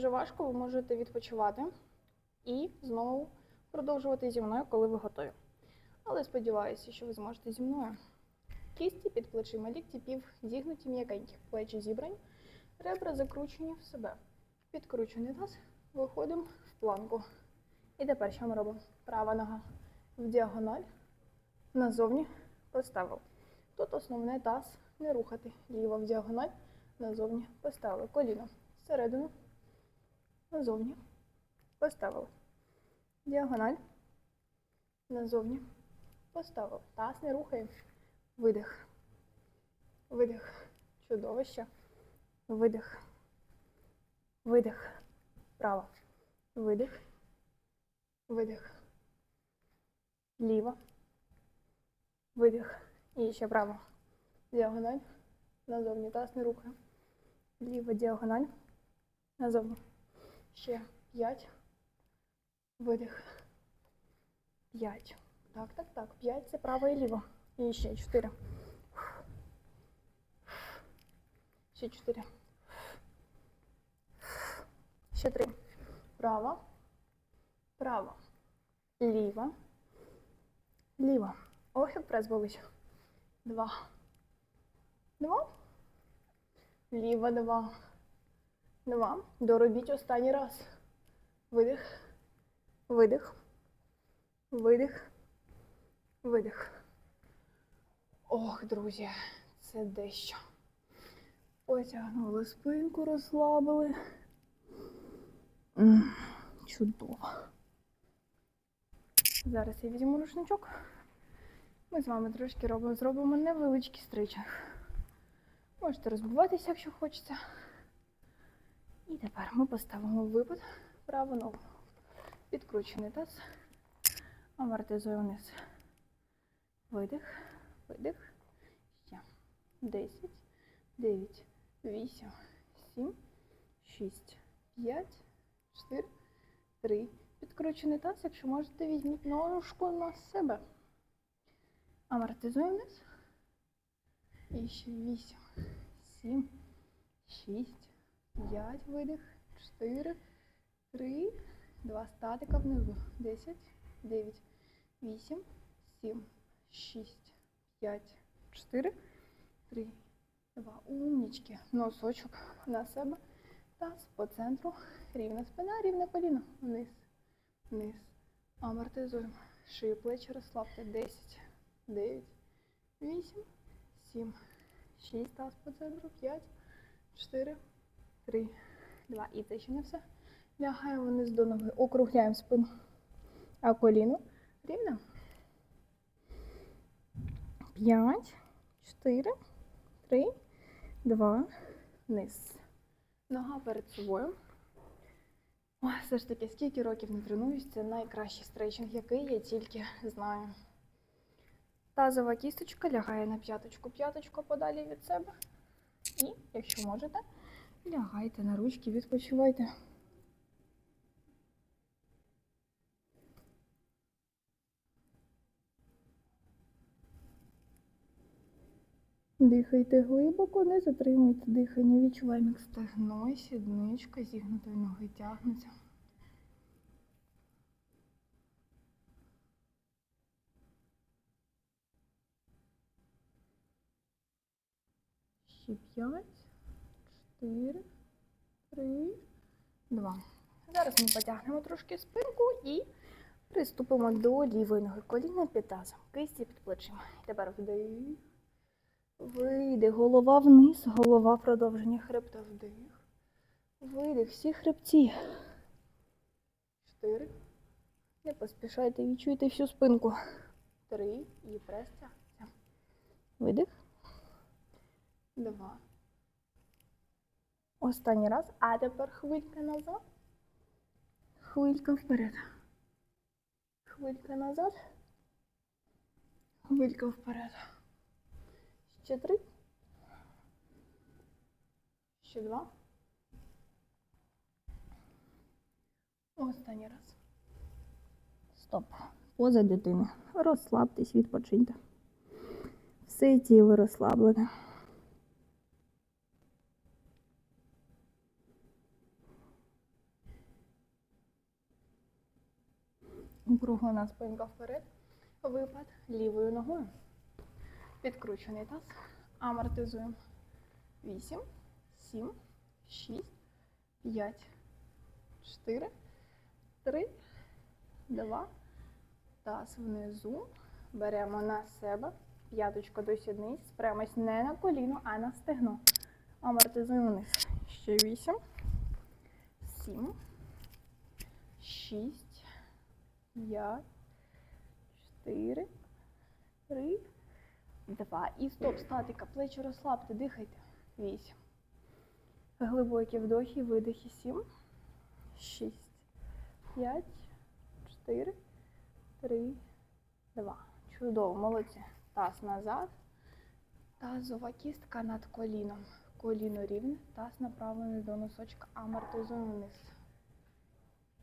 дуже важко, ви можете відпочивати і знову продовжувати зі мною, коли ви готові. Але сподіваюся, що ви зможете зі мною. Кісті під плечима, лікті пів зігнуті м'якенькі, плечі зібрані, ребра закручені в себе. Підкручений таз, виходимо в планку. І тепер що ми робимо? Права нога в діагональ, назовні поставив. Тут основне таз не рухати. Ліва в діагональ, назовні поставили. Коліно всередину, назовні поставили. Діагональ, назовні поставив. Таз не рухає. Видих. Видих. Чудовище. Видих. Видих. Право. Видих. Видих. Ліво. Видих. І ще право. Діагональ. Назовні. Таз не рухає. Ліва діагональ. Назовні. Ще п'ять. Видих. П'ять. Так, так, так. П'ять це право і ліво. І ще чотири. Ще чотири. Ще три. Право. Право. Ліво. Ліво. Ох, як прес болить. Два. Два. Ліво два. Два. Доробіть останній раз. Видих. Видих. Видих. Видих. Ох, друзі, це дещо. Потягнули спинку, розслабили. Чудово. Зараз я візьму рушничок. Ми з вами трошки робимо, зробимо невеличкий стричинг. Можете розбиватися, якщо хочеться. І тепер ми поставимо випад праву ногу. Підкручений таз. Амортизую вниз. Видих, видих. Ще. 10, 9, 8, 7, 6, 5, 4, 3. Підкручений таз, якщо можете, візьміть ножку на себе. Амортизуємо вниз. І ще 8, 7, 6, 5, видих, 4, 3, 2, статика внизу. 10, 9, 8, 7, 6, 5, 4, 3, 2. Умнічки. Носочок на себе. Таз по центру. Рівна спина, рівне коліно. Вниз, вниз. Амортизуємо. Шию плечі розслабте. 10, 9, 8, 7, 6. Таз по центру. 5, 4, 3, 2. І це ще не все. Лягаємо вниз до ноги. Округляємо спину. А коліно рівно. 5, 4, 3, 2, вниз. Нога перед собою. Ой, все ж таки, скільки років не тренуюсь, це найкращий стрейчинг, який я тільки знаю. Тазова кісточка лягає на п'яточку, п'яточку подалі від себе. І, якщо можете, лягайте на ручки, відпочивайте. Дихайте глибоко, не затримуйте дихання. Відчуваємо, як стегно, сідничка, зігнутої ноги тягнуться. Ще п'ять, чотири, три, два. Зараз ми потягнемо трошки спинку і приступимо до лівої ноги. Коліна під тазом, кисті під плечима. Тепер вдих. Вийде, голова вниз, голова продовження хребта вдих. Видих, всі хребці. Чотири. Не поспішайте, відчуйте всю спинку. Три. І прес. Видих. Два. Останній раз. А тепер хвилька назад. Хвилька вперед. Хвилька назад. Хвилька вперед. Ще три. Ще два. Останній раз. Стоп. Поза дитини. Розслабтесь, відпочиньте. Все тіло розслаблене. Круглена спинка вперед. Випад лівою ногою. Підкручений таз. Амортизуємо. 8, 7, 6, 5, 4, 3, 2. Таз внизу. Беремо на себе. П'яточка до сідниць. Спремось не на коліно, а на стегно. Амортизуємо вниз. Ще 8, 7, 6, 5, 4, 3, 2. І стоп, статика. Плечі розслабте, дихайте. 8. Глибокі вдохи, видихи. 7, 6, 5, 4, 3, 2. Чудово, молодці. Таз назад. Тазова кістка над коліном. Коліно рівне, таз направлений до носочка. Амортизуємо вниз.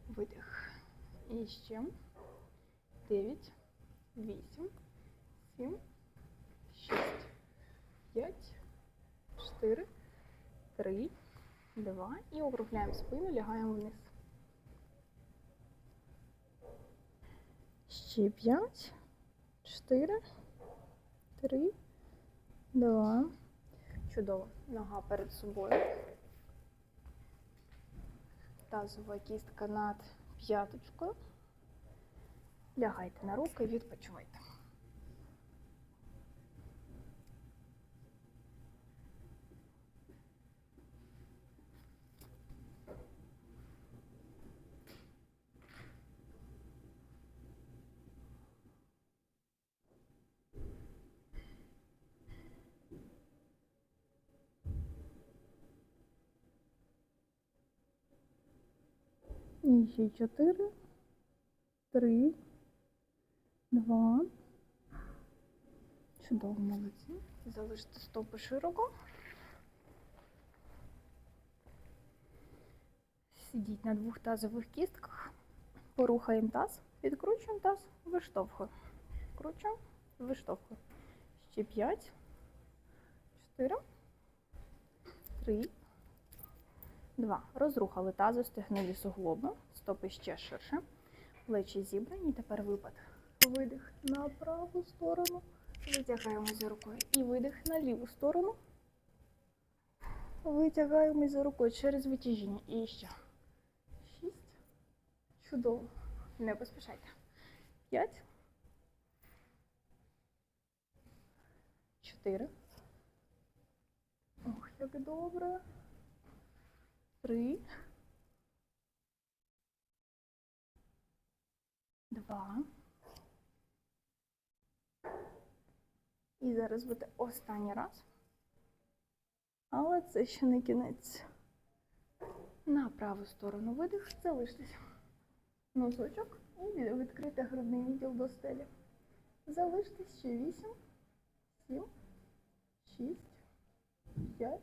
Видих. І ще. 9, 8, 7, 6, 5, 4, 3, 2. І округляємо спину, лягаємо вниз. Ще 5, 4, 3, 2. Чудово. Нога перед собою. Тазова кістка над п'яточкою. Лягайте на руки і відпочивайте. І ще чотири, три, два. Чудово, молодці. Залиште стопи широко. Сидіть на двох тазових кістках. Порухаємо таз, відкручуємо таз, виштовхуємо. Вкручуємо, виштовхуємо. Ще п'ять, чотири, три, два. Розрухали тазу, стегнові суглоби, стопи ще ширше. Плечі зібрані. Тепер випад. Видих на праву сторону. Витягаємо за рукою. І видих на ліву сторону. Витягаємо за рукою через витяжіння. І ще. Шість. Чудово. Не поспішайте. П'ять. Чотири. Ох, як добре. Три. Два. І зараз буде останній раз. Але це ще не кінець. На праву сторону видих, залиштесь. Носочок і від- відкрите грудний відділ до стелі. Залиштесь ще 8, 7, 6, 5,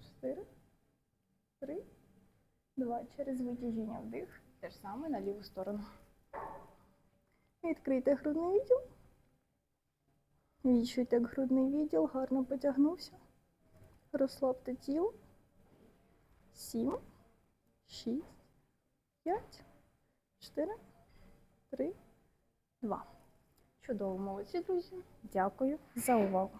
4, 3, 2. Через витяжіння вдих. Те ж саме на ліву сторону. Відкрийте грудний відділ. Відчуйте, як грудний відділ гарно потягнувся. Розслабте тіло. Сім, шість, п'ять, чотири, три, два. Чудово, молодці, друзі. Дякую за увагу.